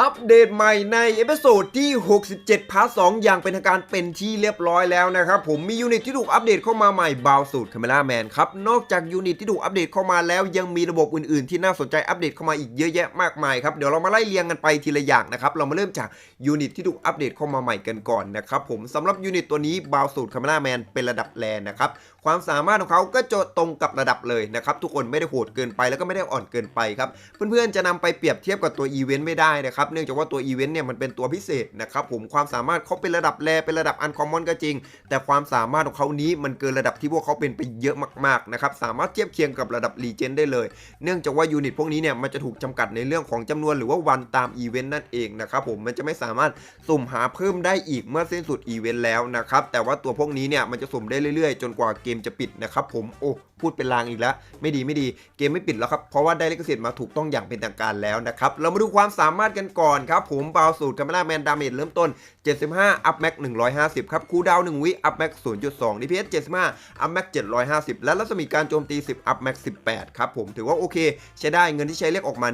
อัปเดตใหม่ในเอพิโซดที่ 67 พาร์ท 2 อย่างเป็นทางการเป็นที่เรียบร้อยแล้วนะครับ ผมมียูนิตที่ถูกอัปเดตเข้ามาใหม่บาวสูตรคาเมล่าแมนครับ นอกจากยูนิตที่ถูกอัปเดตเข้ามาแล้ว ยังมีระบบอื่นๆ ที่น่าสนใจอัปเดตเข้ามาอีกเยอะแยะมากมายครับ เดี๋ยวเรามาไล่เรียงกันไปทีละอย่างนะครับ เรามาเริ่มจากยูนิตที่ถูกอัปเดตเข้ามาใหม่กันก่อนนะครับผมสำหรับยูนิตตัวนี้บาวสูตรคาเมล่าแมนเป็นระดับแลนนะครับ ความสามารถของเขาก็จะตรงกับระดับเลยนะครับทุกคนไม่ได้โหดเกินไปแล้วก็ไม่ได้อ่อนเกินไปครับเพื่อนๆจะนำไปเปรียบเทียบกับตัวอีเวนต์ไม่ได้นะครับเนื่องจากว่าตัวอีเวนต์เนี่ยมันเป็นตัวพิเศษนะครับผมความสามารถเขาเป็นระดับแรเป็นระดับอันคอมมอนก็จริง แต่ความสามารถของเขานี้มันเกินระดับที่พวกเขาเป็นไปเยอะมากๆนะครับสามารถเทียบเคียงกับระดับรีเจนได้เลย เนื่องจากว่ายูนิตพวกนี้เนี่ยมันจะถูกจำกัดในเรื่องของจำนวนหรือว่าวันตามอีเวนต์นั่นเองนะครับผมมันจะไม่สามารถสุ่มหาเพิ่มได้อีกเมื่อสิ้นสุดอีเวนต์แล้วนะครับแต่ว่าตัวพวกนี้เนี่ยมันจะสุ่มได้เรื่อยๆ จนกว่าเกมจะปิดนะครับผมโอ้พูดเป็นลางอีกแล้ว ไม่ดีไม่ดีเกมไม่ปิดแล้วครับ เพราะว่าได้ลิขสิทธิ์มาถูกต้องอย่างเป็นทางการแล้วนะครับ เรามาดูความสามารถกันก่อนครับ ผมเบาสูตรคาเมล่าแมนดาเมจเริ่มต้น 75 อัพแม็ก150 ครับ คูดาว 1 วิ อัพแม็ก0.2 DPS 75 อัพแม็ก750 และรัศมีการโจมตี 10 อัพแม็ก18 ครับผมถือว่าโอเค ใช้ได้เงินที่ใช้เรียกออกมา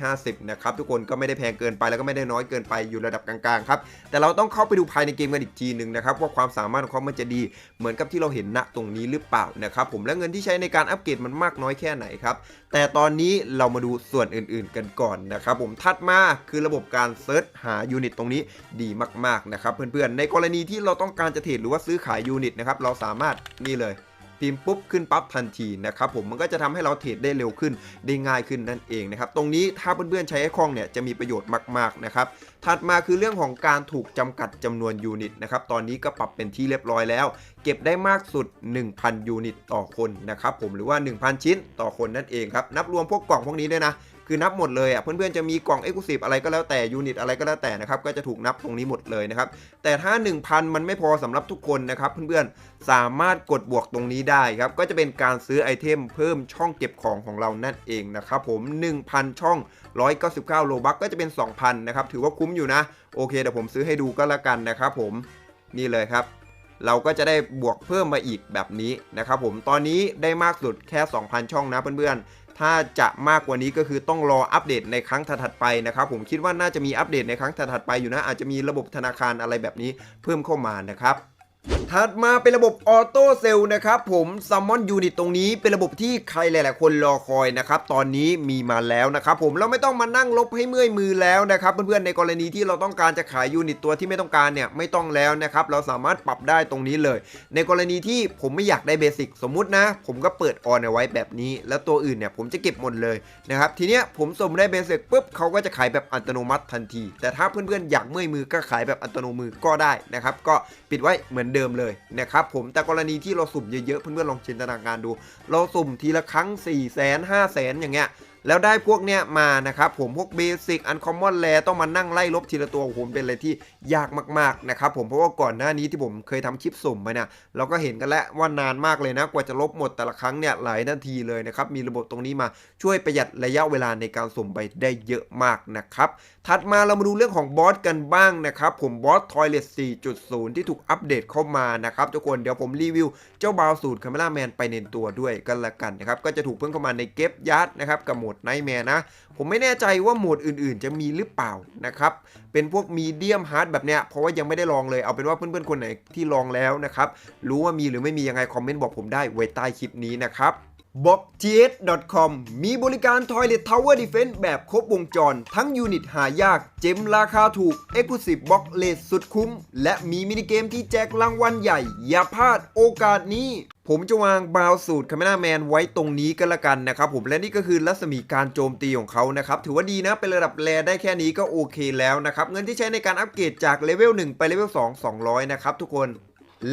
150 นะครับ ทุกคนก็ไม่ได้แพงเกินไปแล้วก็ไม่ได้น้อยเกินไปอยู่ระดับกลางๆครับแต่เราต้องเข้าไปดูภายในเกมกันอีกทีหนึ่งนะครับว่าความสามารถของเขามันจะดีเหมือนกับที่เราเห็นณตรงนี้หรือเปล่านะครับผมและเงินที่ใช้ในการอัปเกรดมันมากน้อยแค่ไหนครับ แต่ตอนนี้เรามาดูส่วนอื่นๆกันก่อนนะครับผมถัดมาคือระบบการเซิร์ชหายูนิตตรงนี้ดีมากๆนะครับเพื่อนๆในกรณีที่เราต้องการจะเทรดหรือว่าซื้อขายยูนิตนะครับเราสามารถนี่เลย พิมพ์ปุ๊บขึ้นปั๊บทันทีนะครับผมมันก็จะทำให้เราเทรดได้เร็วขึ้นได้ง่ายขึ้นนั่นเองนะครับตรงนี้ถ้าเพื่อนๆใช้ไอ้คล่องเนี่ยจะมีประโยชน์มากๆนะครับถัดมาคือเรื่องของการถูกจำกัดจำนวนยูนิตนะครับตอนนี้ก็ปรับเป็นที่เรียบร้อยแล้ว เก็บได้มากสุด 1,000 ยูนิตต่อคนนะครับผมหรือว่า 1,000 ชิ้นต่อคนนั่นเองครับนับรวมพวกกล่องพวกนี้ด้วยนะ คือนับหมดเลยอะเพื่อนๆจะมีกล่อง e x c l u s i v e อะไรก็แล้วแต่ยูนิตอะไรก็แล้วแต่นะครับก็จะถูกนับตรงนี้หมดเลยนะครับแต่ถ้า 1,000 มันไม่พอสำหรับทุกคนนะครับเพื่อนๆสามารถกดบวกตรงนี้ได้ครับก็จะเป็นการซื้อไอเทมเพิ่มช่องเก็บของของเรานั่นเองนะครับผม 1,000 ช่อง 199 โลบักก็จะเป็น 2,000 นะครับถือว่าคุ้มอยู่นะ โอเคเดี๋ยวผมซื้อให้ดูก็แล้วกันนะครับผมนี่เลยครับเราก็จะได้บวกเพิ่มมาอีกแบบนี้นะครับผม ตอนนี้ได้มากสุดแค่ 2,000 ช่องนะเพื่อนๆ ถ้าจะมากกว่านี้ก็คือต้องรออัปเดตในครั้งถัดๆไปนะครับผมคิดว่าน่าจะมีอัปเดตในครั้งถัดๆไปอยู่นะอาจจะมีระบบธนาคารอะไรแบบนี้เพิ่มเข้ามานะครับ ถัดมาเป็นระบบออโต้เซลล์นะครับผมซัมมอนยูนิตตรงนี้เป็นระบบที่ใครหลาย ๆ คนรอคอยนะครับตอนนี้มีมาแล้วนะครับผมเราไม่ต้องมานั่งลบให้เมื่อยมือแล้วนะครับเพื่อน ๆ ในกรณีที่เราต้องการจะขายยูนิตตัวที่ไม่ต้องการเนี่ยไม่ต้องแล้วนะครับเราสามารถปรับได้ตรงนี้เลย ในกรณีที่ผมไม่อยากได้เบสิกสมมุตินะ ผมก็เปิดออนเอาไว้แบบนี้ แล้วตัวอื่นเนี่ยผมจะเก็บหมดเลยนะครับทีเนี้ยผมสมได้เบสิกปุ๊บเขาก็จะขายแบบอัตโนมัติทันที แต่ถ้าเพื่อน ๆ อยากเมื่อยมือก็ขายแบบอัตโนมือก็ได้นะครับก็ปิดไว้เหมือนเดิมเลยนะครับผมแต่กรณีที่เราสุ่มเยอะๆเพื่อนๆลองจินตนาการดู เราสุ่มทีละครั้ง4ี่แสนห้าแสนอย่างเงี้ย แล้วได้พวกเนี้ยมานะครับผมพวกเบสิกอันคอมมอนแลต้องมานั่งไล่ลบทีละตัวผมเป็นอะไรที่ยากมากๆนะครับผมเพราะว่าก่อนหน้านี้ที่ผมเคยทำคลิปสุ่มไปเนี่ยเราก็เห็นกันแล้วว่านานมากเลยนะกว่าจะลบหมดแต่ละครั้งเนี่ยหลายนาทีเลยนะครับมีระบบตรงนี้มาช่วยประหยัดระยะเวลาในการสุ่มไปได้เยอะมากนะครับถัดมาเรามาดูเรื่องของบอสกันบ้างนะครับผมบอสทอยเลต4.0 ที่ถูกอัปเดตเข้ามานะครับทุกคนเดี๋ยวผมรีวิวเจ้าบาวสูตรคาเมล่าแมนไปในตัวด้วยกันละกันนะครับก็จะถูกเพิ่มเข้ามาในเก็บยัดนะครับกับโหมดไนท์แมร์นะ ผมไม่แน่ใจว่าโหมดอื่นๆ จะมีหรือเปล่านะครับ เป็นพวกมีเดียมฮาร์ดแบบเนี้ยเพราะว่ายังไม่ได้ลองเลยเอาเป็นว่าเพื่อนๆคนไหนที่ลองแล้วนะครับ รู้ว่ามีหรือไม่มียังไงคอมเมนต์บอกผมได้ไว้ใต้คลิปนี้นะครับ b o x g s c o m มีบริการ Toilet Tower Defense แบบครบวงจร ทั้งยูนิตหายาก เจมราคาถูก Exclusive Box เลทสุดคุ้ม และมีมินิเกมที่แจกรางวัลใหญ่ อย่าพลาดโอกาสนี้ ผมจะวางบาวสูตรคาเมล่าแมนไว้ตรงนี้กันละกันนะครับผมและนี่ก็คือรัศมีการโจมตีของเขานะครับ ถือว่าดีนะ เป็นระดับแรได้แค่นี้ก็โอเคแล้วนะครับ เงินที่ใช้ในการอัปเกรดจากเลเวล1ไปเลเวล2 200 นะครับทุกคน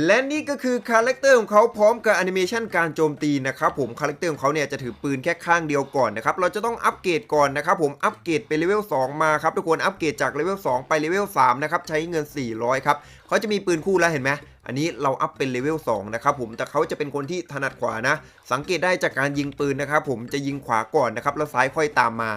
และนี่ก็คือคาแรคเตอร์ของเขาพร้อมกับแอนิเมชันการโจมตีนะครับผมคาแรคเตอร์ของเขาเนี่ยจะถือปืนแค่ข้างเดียวก่อนนะครับเราจะต้องอัปเกรดก่อนนะครับผมอัปเกรดเป็นเลเวล2มาครับทุกคนอัปเกรดจากเลเวล2ไปเลเวล3นะครับใช้เงิน 400ครับเขาจะมีปืนคู่แล้วเห็นไหมอันนี้เราอัพเป็นเลเวล2นะครับผมแต่เขาจะเป็นคนที่ถนัดขวานะ สังเกตได้จากการยิงปืนนะครับผมจะยิงขวาก่อนนะครับแล้วซ้ายค่อยตามมา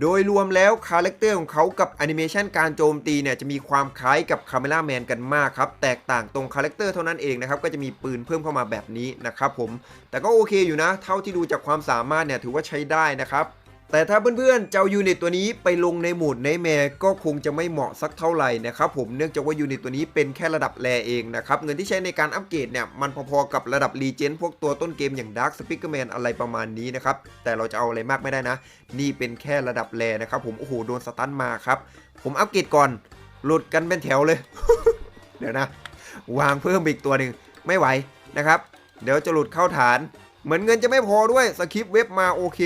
โดยรวมแล้วคาแรคเตอร์ของเขากับแอนิเมชันการโจมตีเนี่ยจะมีความคล้ายกับคาเมล่าแมนกันมากครับ แตกต่างตรงคาแรคเตอร์เท่านั้นเองนะครับ ก็จะมีปืนเพิ่มเข้ามาแบบนี้นะครับผม แต่ก็โอเคอยู่นะ เท่าที่ดูจากความสามารถเนี่ยถือว่าใช้ได้นะครับ แต่ถ้าเพื่อนๆจะเอายูนิตตัวนี้ไปลงในโหมดในแมร์ก็คงจะไม่เหมาะสักเท่าไหร่นะครับผมเนื่องจากว่ายูนิตตัวนี้เป็นแค่ระดับแรเองนะครับเงินที่ใช้ในการอัปเกรดเนี่ยมันพอๆกับระดับรีเจนพวกตัวต้นเกมอย่าง Dark s p e a k e r Man อะไรประมาณนี้นะครับแต่เราจะเอาอะไรมากไม่ได้นะ นี่เป็นแค่ระดับแรนะครับผมโอ้โหโดนสตันมาครับผมอัปเกรดก่อนหลุดกันเป็นแถวเลย เดี๋ยวนะ วางเพิ่มอีกตัวหนึ่งไม่ไหวนะครับ เดี๋ยวจะหลุดเข้าฐาน เหมือนเงินจะไม่พอด้วยสคริปเว็บมาโอเค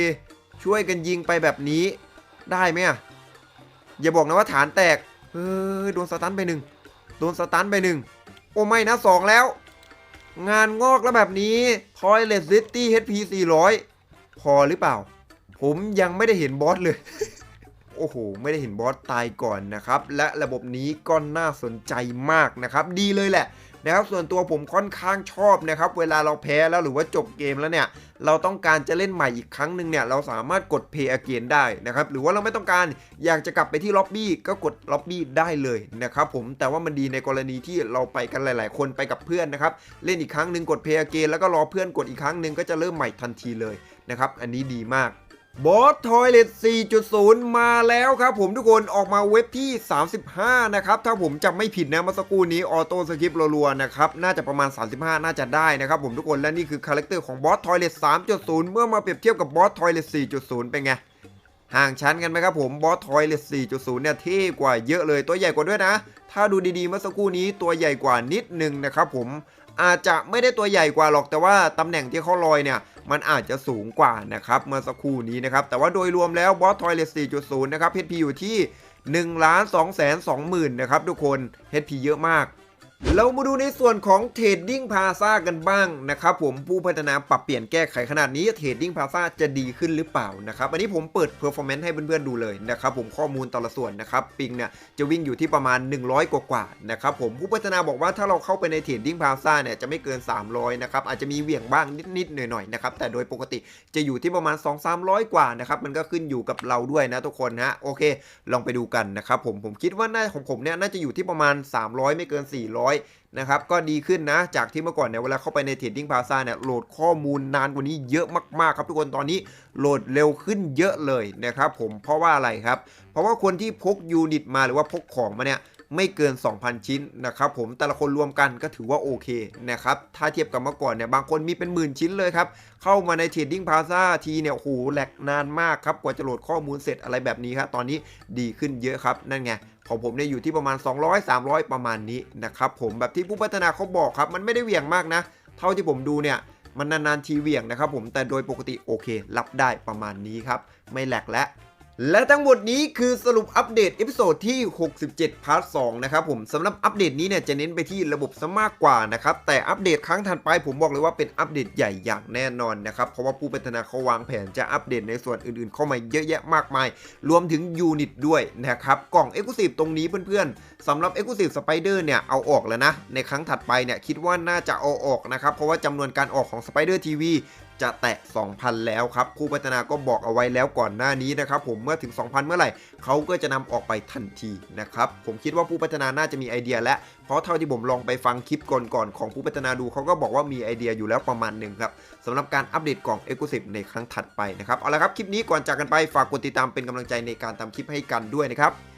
ช่วยกันยิงไปแบบนี้ได้ไหมอะอย่าบอกนะว่าฐานแตกเออโดนสตันไปหนึ่งโดนสตันไปหนึ่งโอ้ไม่นะสองแล้ว งานงอกแล้วแบบนี้คอยเลสซิตี้ HP 400 พอหรือเปล่า ผมยังไม่ได้เห็นบอสเลย โอ้โห ไม่ได้เห็นบอสตายก่อนนะครับ และระบบนี้ก็น่าสนใจมากนะครับ ดีเลยแหละนะครับส่วนตัวผมค่อนข้างชอบนะครับ เวลาเราแพ้แล้วหรือว่าจบเกมแล้วเนี่ย เราต้องการจะเล่นใหม่อีกครั้งหนึ่งเนี่ย เราสามารถกด Play Again ได้นะครับ หรือว่าเราไม่ต้องการอยากจะกลับไปที่ล็อบบี้ก็กดล็อบบี้ได้เลยนะครับผม แต่ว่ามันดีในกรณีที่เราไปกันหลาย ๆ คนไปกับเพื่อนนะครับ เล่นอีกครั้งหนึ่งกด Play Again แล้วก็รอเพื่อนกดอีกครั้งหนึ่งก็จะเริ่มใหม่ทันทีเลยนะครับ อันนี้ดีมาก บอสทอยเลต4.0 มาแล้วครับผมทุกคนออกมาเว็บที่ 35 นะครับ ถ้าผมจำไม่ผิดนะมื่อสักครู่นี้ออโต้สคริปต์รัวๆนะครับ น่าจะประมาณ 35 น่าจะได้นะครับผมทุกคนและนี่คือคาแรคเตอร์ของบอสทอยเลต3.0 เมื่อมาเปรียบเทียบกับบอสทอยเลต4.0 เป็นไง ห่างชั้นกันไหมครับผมบอสทอยเลต4.0 เนี่ยเท่กว่าเยอะเลยตัวใหญ่กว่าด้วยนะ ถ้าดูดีๆมื่อสักครู่นี้ตัวใหญ่กว่านิดนึงนะครับผมอาจจะไม่ได้ตัวใหญ่กว่าหรอกแต่ว่าตำแหน่งที่เขาลอยเนี่ย มันอาจจะสูงกว่านะครับเมื่อสักครู่นี้นะครับแต่ว่าโดยรวมแล้วบอสทอยเลส4.0 นะครับ HP อยู่ที่1ล้าน2แสน2หมื่นนะครับทุกคน HP เยอะมาก เรามาดูในส่วนของเทรดดิ้งพาซากันบ้างนะครับผมผู้พัฒนาปรับเปลี่ยนแก้ไขขนาดนี้เทรดดิ้งพาซาจะดีขึ้นหรือเปล่านะครับอันนี้ผมเปิดเพอร์ฟอร์แมนซ์ให้เพื่อนๆดูเลยนะครับผมข้อมูลแต่ละส่วนนะครับปิงเนี่ยจะวิ่งอยู่ที่ประมาณ 100 กว่าๆนะครับผมผู้พัฒนาบอกว่าถ้าเราเข้าไปในเทรดดิ้งพาซาเนี่ยจะไม่เกิน 300นะครับอาจจะมีเหวี่ยงบ้างนิดๆหน่อยๆนะครับแต่โดยปกติจะอยู่ที่ประมาณ 2-300 กว่านะครับมันก็ขึ้นอยู่กับเราด้วยนะทุกคนฮะโอเค ลองไปดูกันนะครับผมผมคิดว่าหน้าของผมเนี่ยน่าจะอยู่ที่ประมาณ 300 ไม่เกิน 400นะครับ ก็ดีขึ้นนะ จากที่เมื่อก่อนเนี่ย เวลาเข้าไปในเทรดดิ้งพาซาเนี่ย โหลดข้อมูลนานกว่านี้เยอะมาก ๆ ครับทุกคน ตอนนี้โหลดเร็วขึ้นเยอะเลยนะครับผม เพราะว่าอะไรครับ เพราะว่าคนที่พกยูนิตมาหรือว่าพกของมาเนี่ย ไม่เกิน 2,000 ชิ้นนะครับผมแต่ละคนรวมกันก็ถือว่าโอเคนะครับถ้าเทียบกับเมื่อก่อนเนี่ยบางคนมีเป็นหมื่นชิ้นเลยครับ เข้ามาในเทรดดิ้งพาซาทีเนี่ยโอ้โหแหลกนานมากครับกว่าจะโหลดข้อมูลเสร็จอะไรแบบนี้ครับตอนนี้ดีขึ้นเยอะครับนั่นไงของผมเนี่ยอยู่ที่ประมาณ 200 300 ประมาณนี้นะครับผมแบบที่ผู้พัฒนาเขาบอกครับ มันไม่ได้เหวี่ยงมากนะ เท่าที่ผมดูเนี่ยมันนานๆทีเหวี่ยงนะครับผมแต่โดยปกติโอเค รับได้ประมาณนี้ครับ ไม่แหลกและ และทั้งหมดนี้คือสรุปอัปเดตเอพิโซดที่ 67 พาร์ท 2 นะครับผมสำหรับอัปเดตนี้เนี่ยจะเน้นไปที่ระบบซะมากกว่านะครับ แต่อัปเดตครั้งถัดไปผมบอกเลยว่าเป็นอัปเดตใหญ่อย่างแน่นอนนะครับ เพราะว่าผู้พัฒนาเขาวางแผนจะอัปเดตในส่วนอื่นๆ เข้ามาเยอะแยะมากมาย รวมถึงยูนิตด้วยนะครับ กล่อง e x c l u s i v e ตรงนี้เพื่อนๆสำหรับ e x c l u s i v e Spider เนี่ยเอาออกแล้วนะ ในครั้งถัดไปเนี่ยคิดว่าน่าจะเอาออกนะครับเพราะว่าจำนวนการออกของ Spider TV จะแตะ 2,000 แล้วครับ ผู้พัฒนาก็บอกเอาไว้แล้วก่อนหน้านี้นะครับผมเมื่อถึง 2,000 เมื่อไหร่เขาก็จะนำออกไปทันทีนะครับผมคิดว่าผู้พัฒนาน่าจะมีไอเดียแล้วเพราะเท่าที่ผมลองไปฟังคลิปก่อนๆของผู้พัฒนาดูเขาก็บอกว่ามีไอเดียอยู่แล้วประมาณหนึ่งครับสำหรับการอัปเดตกล่อง e x c l u s i v e ในครั้งถัดไปนะครับเอาละครับคลิปนี้ก่อนจากกันไปฝากกดติดตามเป็นกำลังใจในการทำคลิปให้กันด้วยนะครับ